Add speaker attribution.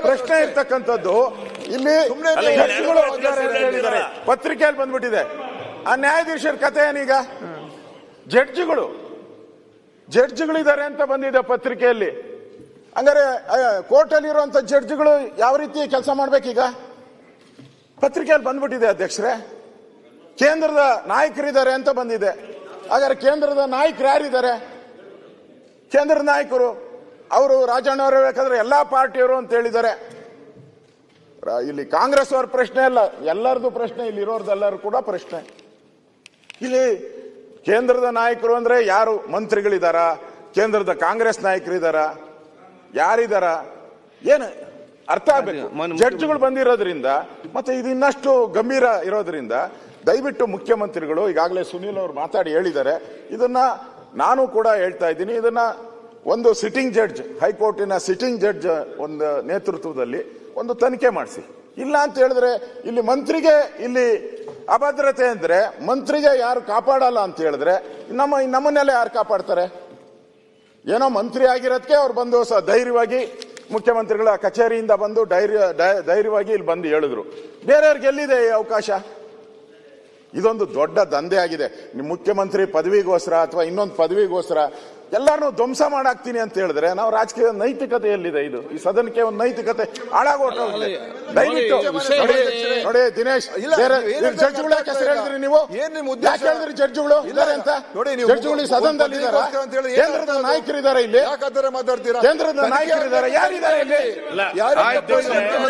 Speaker 1: ಪ್ರಶ್ನೆ. ಇರ್ತಕ್ಕಂಥದ್ದು ಇಲ್ಲಿ ಹೇಳಿದ್ದಾರೆ. ಪತ್ರಿಕೆಯಲ್ಲಿ ಬಂದ್ಬಿಟ್ಟಿದೆ. ಆ ನ್ಯಾಯಾಧೀಶರ ಕಥೆ ಏನೀಗ? ಜಡ್ಜ್ಗಳು. ಜಡ್ಜ್ಗಳಿದ್ದಾರೆ ಅಂತ ಬಂದಿದೆ ಪತ್ರಿಕೆಯಲ್ಲಿ. ಅಂದರೆ ಕೋರ್ಟ್ ಅಲ್ಲಿ ಇರುವಂತ ಜಡ್ಜ್ಗಳು ಯಾವ ರೀತಿ ಕೆಲಸ ಮಾಡ್ಬೇಕೀಗ? ಪತ್ರಿಕೆಯಲ್ಲಿ ಬಂದ್ಬಿಟ್ಟಿದೆ ಅಧ್ಯಕ್ಷರೇ. ಕೇಂದ್ರದ ನಾಯಕರಿದ್ದಾರೆ ಅಂತ ಬಂದಿದೆ. ಹಾಗಾದ್ರೆ ಕೇಂದ್ರದ ನಾಯಕರು ಯಾರಿದ್ದಾರೆ? ಕೇಂದ್ರದ ನಾಯಕರು ಅವರು ರಾಜಣ್ಣ ಅವರು ಬೇಕಾದ್ರೆ ಎಲ್ಲ ಪಾರ್ಟಿಯವರು ಅಂತ ಹೇಳಿದ್ದಾರೆ. ಇಲ್ಲಿ ಕಾಂಗ್ರೆಸ್ ಅವ್ರ ಪ್ರಶ್ನೆ ಅಲ್ಲ ಎಲ್ಲರದು ಪ್ರಶ್ನೆ ಇಲ್ಲಿ ಇರೋರ್ದೆಲ್ಲರೂ ಕೂಡ ಪ್ರಶ್ನೆ. ಇಲ್ಲಿ ಕೇಂದ್ರದ ನಾಯಕರು ಅಂದ್ರೆ ಯಾರು? ಮಂತ್ರಿಗಳಿದಾರ ಕೇಂದ್ರದ ಕಾಂಗ್ರೆಸ್ ನಾಯಕರಿದಾರ ಯಾರಿದಾರ? ಏನು ಅರ್ಥ ಆಗ್ಬೇಕು? ಜಡ್ಜ್ಗಳು ಬಂದಿರೋದ್ರಿಂದ ಮತ್ತೆ ಇದು ಇನ್ನಷ್ಟು ಗಂಭೀರ ಇರೋದ್ರಿಂದ ದಯವಿಟ್ಟು ಮುಖ್ಯಮಂತ್ರಿಗಳು ಈಗಾಗಲೇ ಸುನೀಲ್ ಅವರು ಮಾತಾಡಿ ಹೇಳಿದ್ದಾರೆ. ಇದನ್ನ ನಾನು ಕೂಡ ಹೇಳ್ತಾ ಇದ್ದೀನಿ. ಇದನ್ನ ಒಂದು ಸಿಟ್ಟಿಂಗ್ ಜಡ್ಜ್ ಹೈಕೋರ್ಟಿನ ಸಿಟ್ಟಿಂಗ್ ಜಡ್ಜ್ ಒಂದು ನೇತೃತ್ವದಲ್ಲಿ ಒಂದು ತನಿಖೆ ಮಾಡಿಸಿ. ಇಲ್ಲ ಅಂತ ಹೇಳಿದ್ರೆ ಇಲ್ಲಿ ಮಂತ್ರಿಗೆ ಇಲ್ಲಿ ಅಭದ್ರತೆ ಅಂದ್ರೆ ಮಂತ್ರಿಗೆ ಯಾರು ಕಾಪಾಡಲ್ಲ ಅಂತ ಹೇಳಿದ್ರೆ ನಮ್ಮ, ನಮ್ಮನ್ನೆಲ್ಲ ಯಾರು ಕಾಪಾಡ್ತಾರೆ? ಏನೋ ಮಂತ್ರಿ ಆಗಿರೋದಕ್ಕೆ ಅವ್ರು ಬಂದು ಸಹ ಧೈರ್ಯವಾಗಿ ಮುಖ್ಯಮಂತ್ರಿಗಳ ಕಚೇರಿಯಿಂದ ಬಂದು ಧೈರ್ಯ ಧೈ- ಧೈರ್ಯವಾಗಿ ಇಲ್ಲಿ ಬಂದು ಹೇಳಿದ್ರು. ಬೇರೆಯವ್ರಿಗೆ ಎಲ್ಲಿದೆ ಈ ಅವಕಾಶ? ಇದೊಂದು ದೊಡ್ಡ ದಂಧೆ ಆಗಿದೆ ನಿಮ್ಮ ಮುಖ್ಯಮಂತ್ರಿ ಪದವಿಗೋಸ್ಕರ ಅಥವಾ ಇನ್ನೊಂದು ಪದವಿಗೋಸ್ಕರ ಎಲ್ಲರನ್ನೂ ಧ್ವಂಸ ಮಾಡಾಕ್ತೀನಿ ಅಂತ ಹೇಳಿದ್ರೆ ನಾವು ರಾಜಕೀಯ ನೈತಿಕತೆ ಎಲ್ಲಿದೆ ಇದು. ಈ ಸದನಕ್ಕೆ ಒಂದು ನೈತಿಕತೆ ಹಾಳಾಗೋಟೋಗಿದೆ ದಯವಿಟ್ಟು ನೋಡಿ, ದಿನೇಶ್ ಜಡ್ಜ್ಗಳು ಯಾಕೆ ಹೆಸರು ಹೇಳಿದ್ರಿ ನೀವು?
Speaker 2: ಏನ್ ನಿಮ್ಮ ಉದ್ದೇಶ?
Speaker 1: ಯಾಕೆ ಹೇಳಿದ್ರಿ ಜಡ್ಜ್ಗಳು ಇದ್ದಾರೆ ಅಂತ?
Speaker 2: ನೋಡಿ, ನೀವು
Speaker 1: ಜಡ್ಜ್ಗಳು ಸದನದಲ್ಲಿ ಇದ್ದಾರೆ
Speaker 2: ಅಂತ ಹೇಳಿ ಏನ್
Speaker 1: ಕೇಂದ್ರದ? ನಾಯಕರಿದ್ದಾರೆ ಇಲ್ಲಿ?
Speaker 2: ಯಾಕಾದ್ರೆ ಮಾತಾಡ್ತೀರಾ?
Speaker 1: ಕೇಂದ್ರದ ನಾಯಕರಿದ್ದಾರೆ. ಯಾರಿದ್ದಾರೆ
Speaker 2: ಇಲ್ಲ.